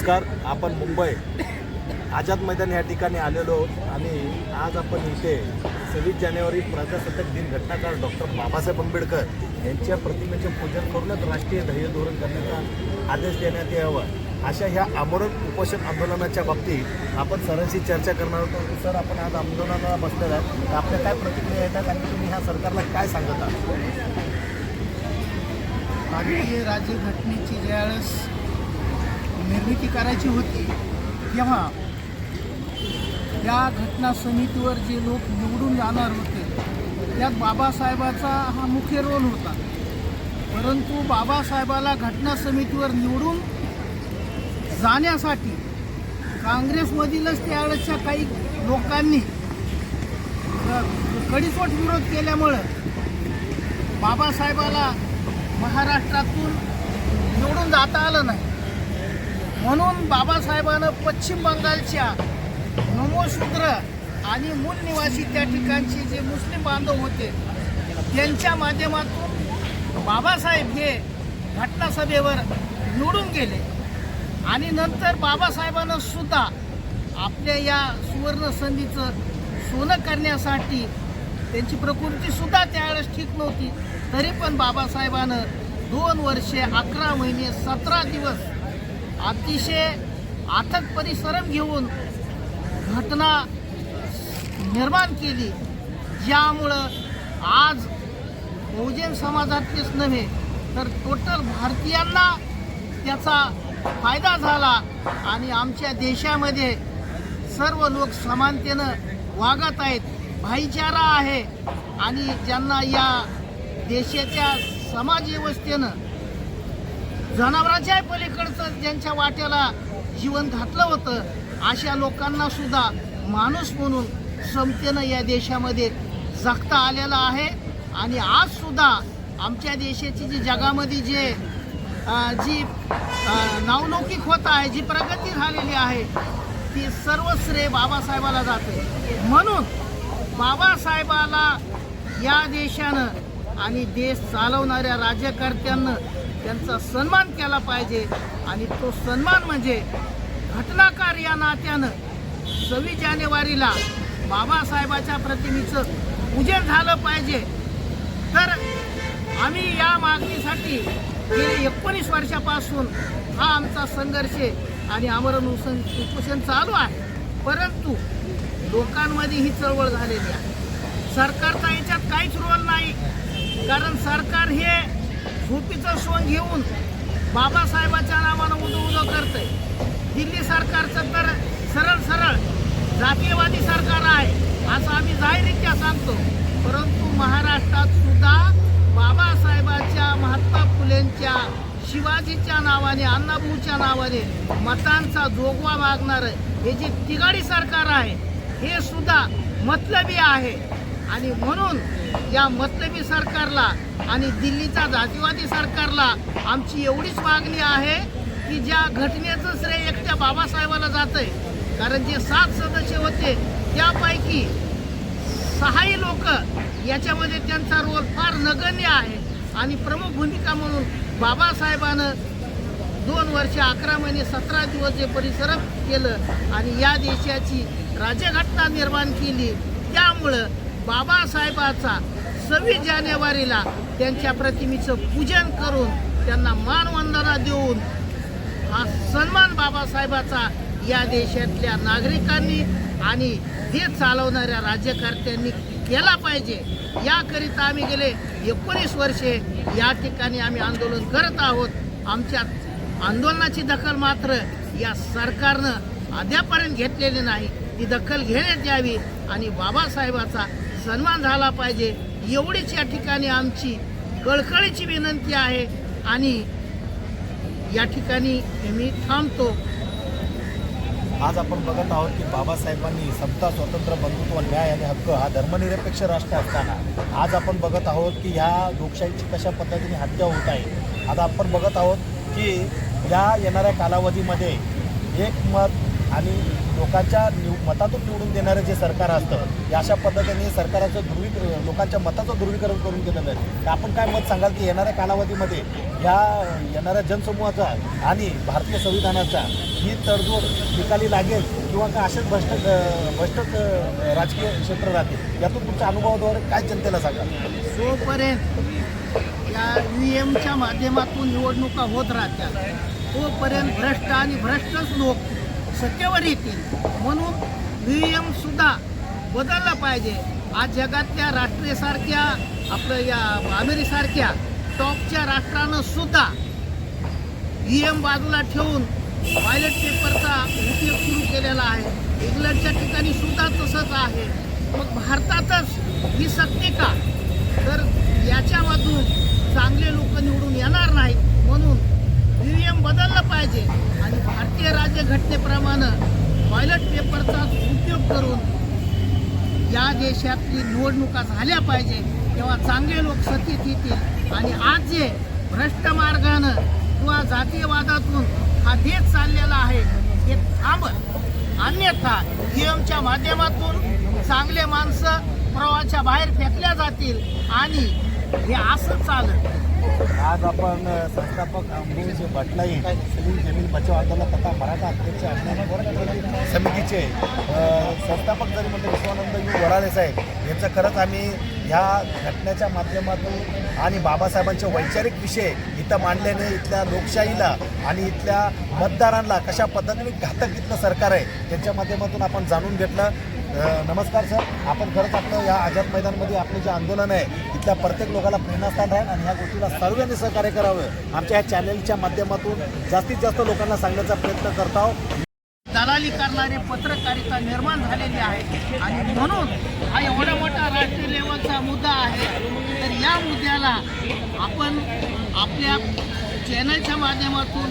नमस्कार आपण मुंबई. आझाद मैदान या ठिकाणी आलेलो आहोत आणि आज आपण इथे सव्वीस जानेवारी प्रजासत्ताक दिन घटनाकार डॉक्टर बाबासाहेब आंबेडकर यांच्या प्रतिमेचे पूजन करूनच राष्ट्रीय ध्येय धोरण करण्याचा आदेश देण्यात यावा. अशा ह्या आमरण उपोषण आंदोलनाच्या बाबतीत आपण सरांशी चर्चा करणार होतो. सर आपण आज आंदोलनाला बसलेला आहे तर आपल्या काय प्रतिक्रिया येतात आणि तुम्ही ह्या सरकारला काय सांगत? आहात भारतीय राज्यघटनेची ज्यावेळेस निर्मिती करायची होती तेव्हा या घटना समितीवर जे लोक निवडून जाणार होते त्यात बाबासाहेबाचा हा मुख्य रोल होता. परंतु बाबासाहेबाला घटना समितीवर निवडून जाण्यासाठी काँग्रेसमधीलच त्यावेळेसच्या काही लोकांनी अ, कडीसोट विरोध केल्यामुळं बाबासाहेबाला महाराष्ट्रातून निवडून जाता आलं नाही. म्हणून बाबासाहेबानं पश्चिम बंगालच्या नमोशूद्र आणि मूल निवासी त्या ठिकाणचे जे मुस्लिम बांधव होते त्यांच्या माध्यमातून बाबासाहेब हे घटनासभेवर निवडून गेले. आणि नंतर बाबासाहेबानं सुद्धा आपल्या या सुवर्ण संधीचं सोनं करण्यासाठी त्यांची प्रकृतीसुद्धा त्यावेळेस ठीक नव्हती. तरी पण बाबासाहेबानं दोन वर्षे अकरा महिने सतरा दिवस अतिशय अथक परिश्रम घेऊन घटना निर्माण केली. ज्यामुळं आज बहुजन समाजातलेच नव्हे तर टोटल भारतीयांना त्याचा फायदा झाला आणि आमच्या देशामध्ये सर्व लोक समानतेनं वागत आहेत भाईचारा आहे आणि ज्यांना या देशाच्या समाजव्यवस्थेनं जनावरांच्या पलीकडचं ज्यांच्या वाट्याला जीवन घातलं होतं अशा लोकांना सुद्धा माणूस म्हणून समतेनं या देशामध्ये जगता आलेला आहे. आणि आज सुद्धा आमच्या देशाची जी जगामध्ये जे जी नावलौकिक होत आहे जी प्रगती झालेली आहे ती सर्व श्रेय बाबासाहेबाला जाते. म्हणून बाबासाहेबाला या देशानं आणि देश चालवणाऱ्या राज्यकर्त्यांना त्यांचा सन्मान केला पाहिजे आणि तो सन्मान म्हणजे घटनाकार या नात्यानं सव्वीस जानेवारीला बाबासाहेबाच्या प्रतिमेचं पूजन झालं पाहिजे. तर आम्ही या मागणीसाठी गेले एकोणीस वर्षापासून हा आमचा संघर्ष आणि आमरण उसन उपोषण चालू आहे. परंतु लोकांमध्ये ही चळवळ झालेली आहे. सरकारचा याच्यात काहीच रोल नाही. कारण सरकार हे झोपीचा सोन घेऊन बाबासाहेबाच्या नावानं उदो उदो करतंय. दिल्ली सरकारचं तर सरळ सरळ जातीयवादी सरकार आहे असं आम्ही जाहीररित्या सांगतो. परंतु महाराष्ट्रात सुद्धा बाबासाहेबाच्या महात्मा फुलेंच्या शिवाजीच्या नावाने अण्णाभाऊच्या नावाने मतांचा जोगवा मागणारं हे जे तिघाडी सरकार आहे हे सुद्धा मतलबी आहे. आणि म्हणून या मतलबी सरकारला आणि दिल्लीचा जातीवादी सरकारला आमची एवढीच मागणी आहे की ज्या घटनेचं श्रेय एकट्या बाबासाहेबाला जातंय कारण जे सात सदस्य होते त्यापैकी सहाही लोक याच्यामध्ये त्यांचा रोल फार नगण्य आहे. आणि प्रमुख भूमिका म्हणून बाबासाहेबानं दोन वर्ष अकरा महिने सतरा दिवस जे परिश्रम केलं आणि या देशाची राज्यघटना निर्माण केली. त्यामुळं बाबासाहेबाचा सव्वीस जानेवारीला त्यांच्या प्रतिमेचं पूजन करून त्यांना मानवंदना देऊन हा सन्मान बाबासाहेबाचा या देशातल्या नागरिकांनी आणि हे चालवणाऱ्या राज्यकर्त्यांनी केला पाहिजे. याकरिता आम्ही गेले एकोणीस वर्षे या ठिकाणी आम्ही आंदोलन करत आहोत. आमच्या आंदोलनाची दखल मात्र या सरकारनं अद्यापर्यंत घेतलेली नाही. ती दखल घेण्यात यावी आणि बाबासाहेबाचा सन्मान झाला पाहिजे. एवढीच या ठिकाणी आमची कळकळीची विनंती आहे. आणि या ठिकाणी मी थांबतो. आज आपण बघत आहोत की बाबासाहेबांनी समता स्वतंत्र बंधुत्व न्याय आणि हक्क हा धर्मनिरपेक्ष राष्ट्र असताना आज आपण बघत आहोत की ह्या लोकशाहीची कशा पद्धतीने हत्या होत आहे. आता आपण बघत आहोत की या येणाऱ्या कालावधीमध्ये एक मत आणि लोकांच्या निव मतातून निवडून देणारं जे सरकार असतं या अशा पद्धतीने सरकाराचं ध्रुवी लोकांच्या मताचं ध्रुवीकरण करून केलेलं आहे. तर आपण काय मत सांगाल की येणाऱ्या कालावधीमध्ये ह्या येणाऱ्या जनसमूहाचा आणि भारतीय संविधानाचा ही तडजोड निकाली लागेल किंवा का असेच भ्रष्ट भ्रष्ट राजकीय क्षेत्र राहतील? यातून तुमच्या अनुभवाद्वारे काय जनतेला सांगा जोपर्यंत या ई एमच्या माध्यमातून निवडणुका होत राहत्या तोपर्यंत भ्रष्ट आणि भ्रष्टच लोक सत्तेवर येतील. म्हणून व्ही एम सुद्धा पाहिजे. आज जगातल्या राष्ट्रीयसारख्या आपलं या अमेरिकेसारख्या टॉपच्या राष्ट्रानं सुद्धा नियम एम बाजूला ठेवून पायलट पेपरचा उपयोग सुरू केलेला आहे. इंग्लंडच्या ठिकाणी सुद्धा तसंच आहे. मग भारतातच ही सत्य का? तर याच्यामधून चांगले लोक निवडून येणार नाहीत. म्हणून नियम एम बदललं पाहिजे. आणि घटनेप्रमाणे टॉयलेट पेपरचा उपयोग करून या देशातली निवडणुका झाल्या पाहिजे तेव्हा चांगले लोक सतीत येतील. आणि आज जे भ्रष्ट मार्गानं किंवा जातीयवादातून हा देश चाललेला आहे हे थांबत अन्यथा एमच्या माध्यमातून चांगले माणसं प्रवाहाच्या बाहेर फेकल्या जातील आणि हे असं चालत. आज आपण संस्थापक अंबुज भटलाई मुस्लिम जमीन बचाव आंदोलन तथा मराठा अध्यक्ष समितीचे संस्थापक जरी म्हणजे विश्वानंद यू वराळे साहेब यांचं खरंच आम्ही ह्या घटनेच्या माध्यमातून आणि बाबासाहेबांचे वैचारिक विषय इथं मांडल्याने इथल्या लोकशाहीला आणि इथल्या मतदारांना कशा पद्धतीने घातक इथलं सरकार आहे त्यांच्या माध्यमातून आपण जाणून घेतलं. नमस्कार सर. आपण खरंच आपलं या आझाद मैदानमध्ये आपलं जे आंदोलन आहे इथल्या प्रत्येक लोकाला प्रेरणास्थान राहील आणि ह्या गोष्टीला सर्वांनी सहकार्य करावं. आमच्या ह्या चॅनलच्या माध्यमातून जास्तीत जास्त लोकांना सांगण्याचा प्रयत्न करत आहोत. दलाली करणारी पत्रकारिता निर्माण झालेली आहे आणि म्हणून हा एवढा मोठा राष्ट्रीय लेवलचा मुद्दा आहे. तर या मुद्द्याला आपण आपल्या चॅनलच्या माध्यमातून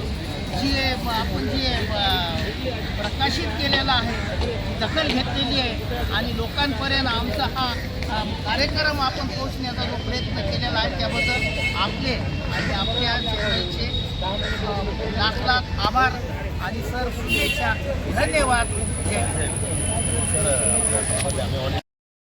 जे आपण जे प्रकाशित केलेला आहे दखल घेतलेली आहे. आणि लोकांपर्यंत आमचा हा कार्यक्रम आपण पोहोचण्याचा जो प्रयत्न केलेला आहे त्याबद्दल आपले आणि आपल्या चॅनलचे लाख लाख आभार आणि सर शुभेच्छा धन्यवाद.